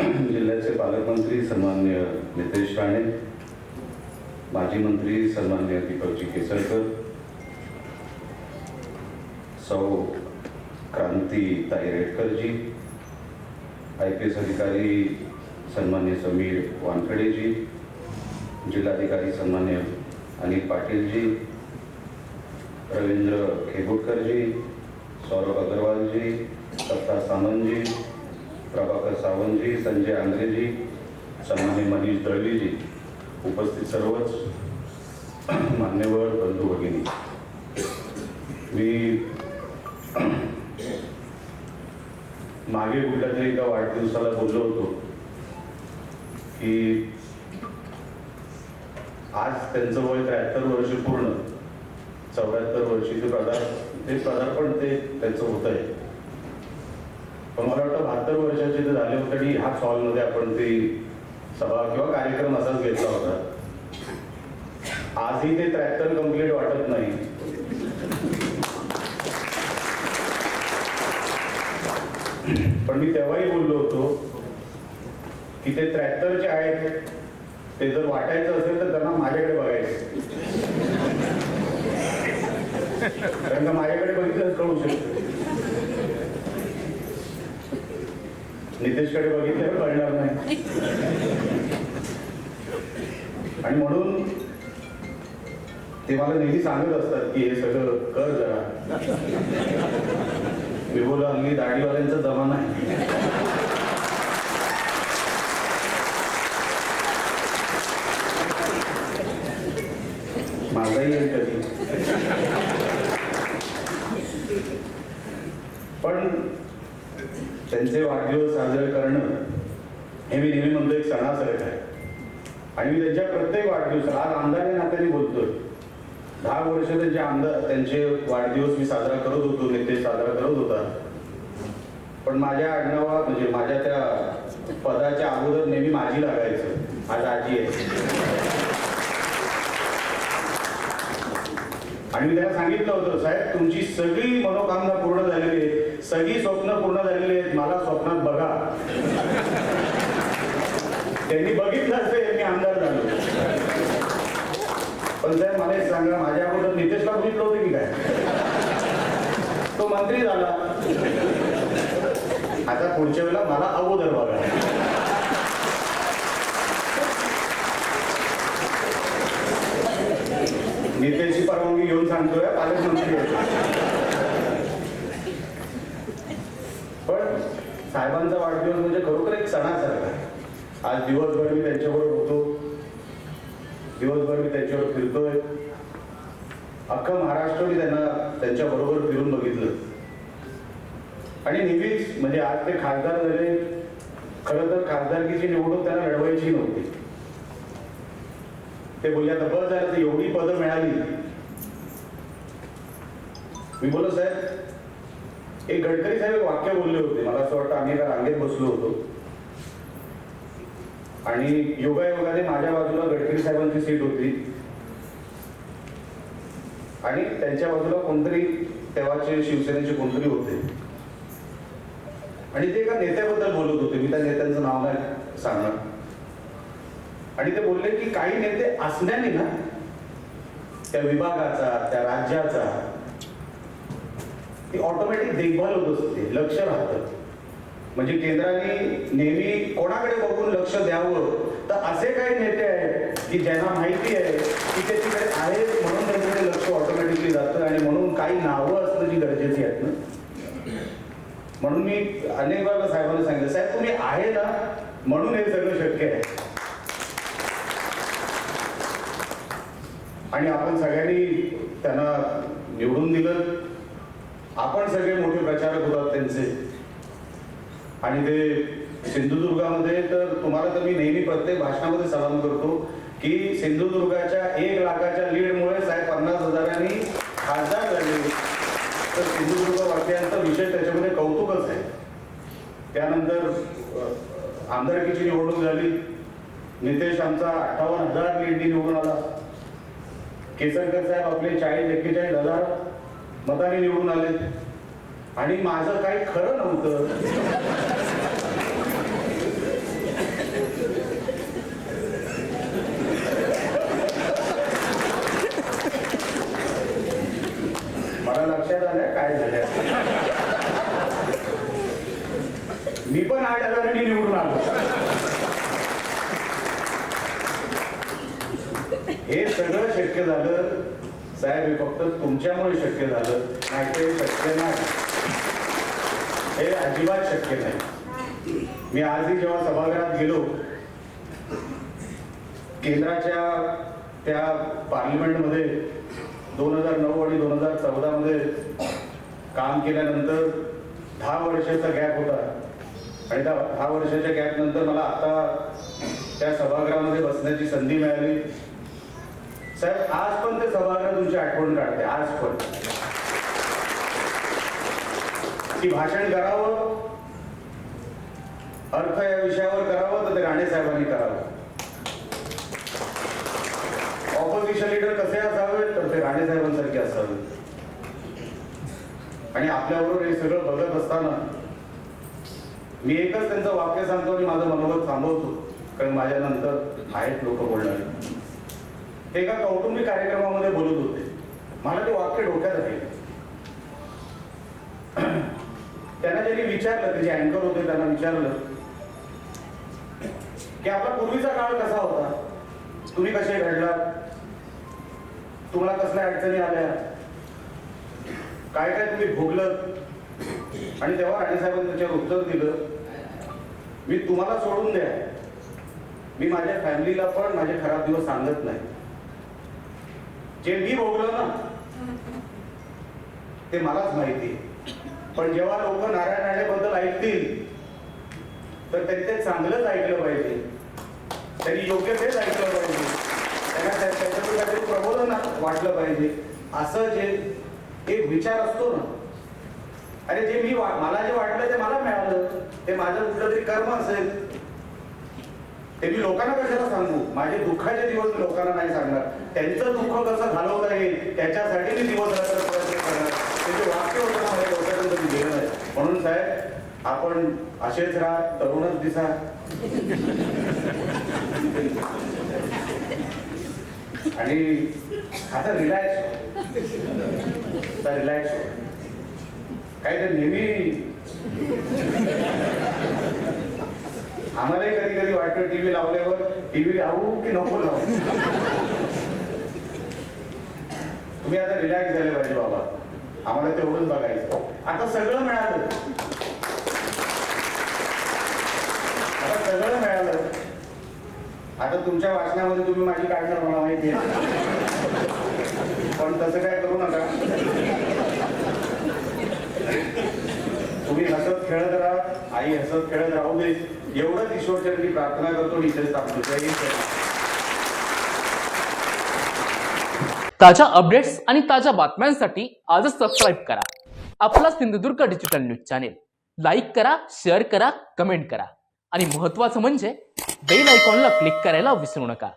जिल्ह्याचे पालकमंत्री सन्मान्य नितेश राणे माजी मंत्री सन्मान्य दीपकजी केसरकर सौ क्रांती ताई रेडकरजी आय पी एस अधिकारी सन्मान्य समीर वानखडेजी जिल्हाधिकारी सन्मान्य अनिल पाटीलजी रवींद्र खेगुटकरजी सौरभ अग्रवालजी सत्ता सामंतजी प्रभाकर सावंतजी संजय आंग्रेजी सन्मानी मनीष दळवीजी उपस्थित सर्वच मान्यवर बंधू भगिनी. मी मागे कुठल्या तरी एका वाढदिवसाला बोललो होतो की आज त्यांचं वय त्र्याहत्तर वर्ष पूर्ण. चौऱ्याहत्तर वर्षीचे पदार ते पदार्पण ते त्यांचं होत आहे पण मला वाटतं बहात्तर वर्षाचे जे झाले होते आणि ह्याच हॉलमध्ये आपण ते सभा किंवा कार्यक्रम असाच घेतला होता. आजही ते त्र्याहत्तर कंप्लीट वाटत नाही. पण मी तेव्हाही बोललो होतो की ते त्र्याहत्तरचे आहेत ते जर वाटायचं असेल तर त्यांना माझ्याकडे बघायचं. कारण का माझ्याकडे बघितलं कळू शकतो. नितेशकडे बघितल्यावर कळणार नाही. आणि म्हणून ते मला नेहमी सांगत असतात की हे सगळं कर जरा. मी बोला हल्ली दाढीवाल्यांचा जमाना आहे. माझाही कधी पण त्यांचे वाढदिवस साजरे करणं हे मी नेहमी म्हणतो एक सणासारखं आहे. आणि मी त्यांच्या प्रत्येक वाढदिवस आज आमदार या नात्याने बोलतोय. दहा वर्ष त्यांचे आमदार त्यांचे वाढदिवस मी साजरा करत होतो नेते साजरा करत होता. पण माझ्या आडनावा म्हणजे माझ्या त्या पदाच्या अगोदर नेहमी माझी लागायचं. आज आजी आहे. आणि मी त्याला सांगितलं होतं साहेब तुमची सगळी मनोकामना पूर्ण झालेली आहे. सगळी स्वप्न पूर्ण झालेली आहेत. मला स्वप्नात बघा. त्यांनी बघितलं असेल मी आमदार झालो. पण साहेब मला एक सांगा माझ्या अगोदर नितेशला बघितलं होतं की काय? तो मंत्री झाला. आता पुढच्या वेळेला मला अगोदर बघा. नितेशची परवानगी घेऊन सांगतोय पालकमंत्री आहे. पण साहेबांचा वाढदिवस म्हणजे खरोखर एक सणासारखा आहे. आज दिवसभर मी त्यांच्याबरोबर होतो. दिवसभर मी त्यांच्यावर फिरतोय. अख्खं महाराष्ट्र मी त्यांना त्यांच्या बरोबर फिरून बघितलं. आणि नेहमीच म्हणजे आज ते खासदार झाले खरं तर खासदारकीची निवडणूक त्यांना लढवायची नव्हती. ते बोलले आता बस झालं एवढी पदं मिळाली. मी बोलत साहेब एक गडकरी साहेब एक वाक्य बोलले होते. मला असं वाटतं आम्ही एका रांगेत बसलो होतो. आणि योगायोगाने माझ्या बाजूला गडकरी साहेबांची सीट होती. आणि त्यांच्या बाजूला कोणतरी तेव्हाचे शिवसेनेचे कोणतरी होते. आणि ते एका नेत्याबद्दल बोलत होते. मी त्या नेत्यांचं नाव नाही सांगणार. आणि ते बोलले की काही नेते असण्याने ना त्या विभागाचा त्या राज्याचा ती ऑटोमॅटिक देखभाल होत असते लक्ष राहतं. म्हणजे केंद्राने नेहमी कोणाकडे बघून लक्ष द्यावं तर असे काही नेते आहेत की ज्यांना माहिती आहे की ते तिकडे आहेत म्हणून त्यांच्याकडे लक्ष ऑटोमॅटिकली जातं आणि म्हणून काही नावं असणं जी गरजेची आहेत ना. म्हणून मी अनेक वेळा साहेबांना सांगितलं साहेब तुम्ही आहे ना? म्हणून हे सगळं शक्य आहे. आणि आपण सगळ्यांनी त्यांना निवडून दिलं. आपण सगळे मोठे प्रचारक होतात त्यांचे. आणि ते सिंधुदुर्गामध्ये तर तुम्हाला तर मी नेहमी प्रत्येक भाषणामध्ये सलाम करतो की सिंधुदुर्गाच्या एक लाखाच्या लीडमुळे साहेब पन्नास हजारांनी खासदार झाले. तर सिंधुदुर्ग वासियांचा विषय त्याच्यामध्ये कौतुकच आहे. त्यानंतर आमदारकीची निवडणूक झाली. नितेश आमचा अठ्ठावन्न हजार लीडनी निवडून आला. केसरकर साहेब आपले चाळीस एक्केचाळीस हजार मताने निवडून आले. आणि माझं काही खरं नव्हतं. मला लक्षात आलं काय झालं. मी पण आठ हजारांनी निवडून आलो. हे सगळं शक्य झालं. साहेब हे फक्त तुमच्यामुळे शक्य झालं. नाही ते शक्य नाही. हे अजिबात शक्य नाही. मी आजही जेव्हा सभागृहात गेलो केंद्राच्या त्या पार्लिमेंटमध्ये दोन हजार नऊ आणि दोन हजार चौदामध्ये काम केल्यानंतर दहा वर्षाचा गॅप होता. आणि त्या दहा वर्षाच्या गॅप नंतर मला आता त्या सभागृहामध्ये बसण्याची संधी मिळाली. साहेब आज पण ते सभागृह तुमची आठवण काढते आज पण. की भाषण करावं अर्थ या विषयावर करावं तर ते राणे साहेबांनी करावं. ऑपोजिशन लीडर कसे असावे तर ते राणे साहेबांसारखे असावे आणि आपल्याबरोबर हे सगळं बघत असताना मी एकच त्यांचं वाक्य सांगतो आणि माझं मनोगत थांबवतो कारण माझ्यानंतर आहेत लोक बोलणारे. ते एका कौटुंबिक कार्यक्रमामध्ये बोलत होते. मला ते वाक्य डोक्यात राहिले त्यांना ज्यांनी विचारलं ते जे अँकर होते त्यांना विचारलं की आपला पूर्वीचा काळ कसा होता? तुम्ही कसे घडलात? तुम्हाला कसल्या अडचणी आल्या? काय काय तुम्ही भोगलत आणि तेव्हा राणेसाहेबांनी त्याच्यावर उत्तर दिलं मी तुम्हाला सोडून द्या. मी माझ्या फॅमिलीला पण माझे खराब दिवस सांगत नाही. जे मी भोगलं ना ते मलाच माहिती. पण जेव्हा लोक नारायण राणेबद्दल ऐकतील तर त्यांनी ते चांगलंच ऐकलं पाहिजे. त्यांनी योग्य तेच ऐकलं पाहिजे. त्यांना त्या- त्याच्यातून काहीतरी प्रबोधन वाटलं पाहिजे. असं जे एक विचार असतो ना अरे जे मी वा- मला जे वाटलं ते मला मिळालं. ते माझं कुठलं तरी कर्म असेल ते मी लोकांना कशाला सांगू? माझे दुःखाचे दिवस मी लोकांना नाही सांगणार. त्यांचं दुःख कसं घालवता येईल त्याच्यासाठी मी दिवस रात्र प्रयत्न करणार. त्याचे वाक्य होतं माझ्या डोक्यातून कधी गेलं नाही. म्हणून साहेब आपण असेच राहा तरुणच दिसा. आणि आता रिलॅक्स हो. आता रिलॅक्स काय तर नेहमी आम्हालाही कधी कधी वाटतं टीव्ही लावल्यावर टीव्ही लावू की नको लावू? तुम्ही आता रिलॅक्स झाले पाहिजे बाबा. आम्हाला तेवढंच बघायचं. आता सगळं मिळालं. आता सगळं मिळालं. आता तुमच्या वाचनामध्ये तुम्ही माझी काढणार मला माहिती आहे. पण तसं काय करू नका तुम्ही हसत खेळत राहा. आई हसत खेळत राहू दे. एवढंच ईश्वरचरणी प्रार्थना करतो इथेच थांबतो. जय ताज्या अपडेट्स आणि ताज्या बातम्यांसाठी आजच सबस्क्राईब करा. आपला Sindhudurg digital news channel like करा शेअर करा कमेंट करा. आणि महत्वाचं म्हणजे बेल आयकॉनला क्लिक करायला विसरू नका.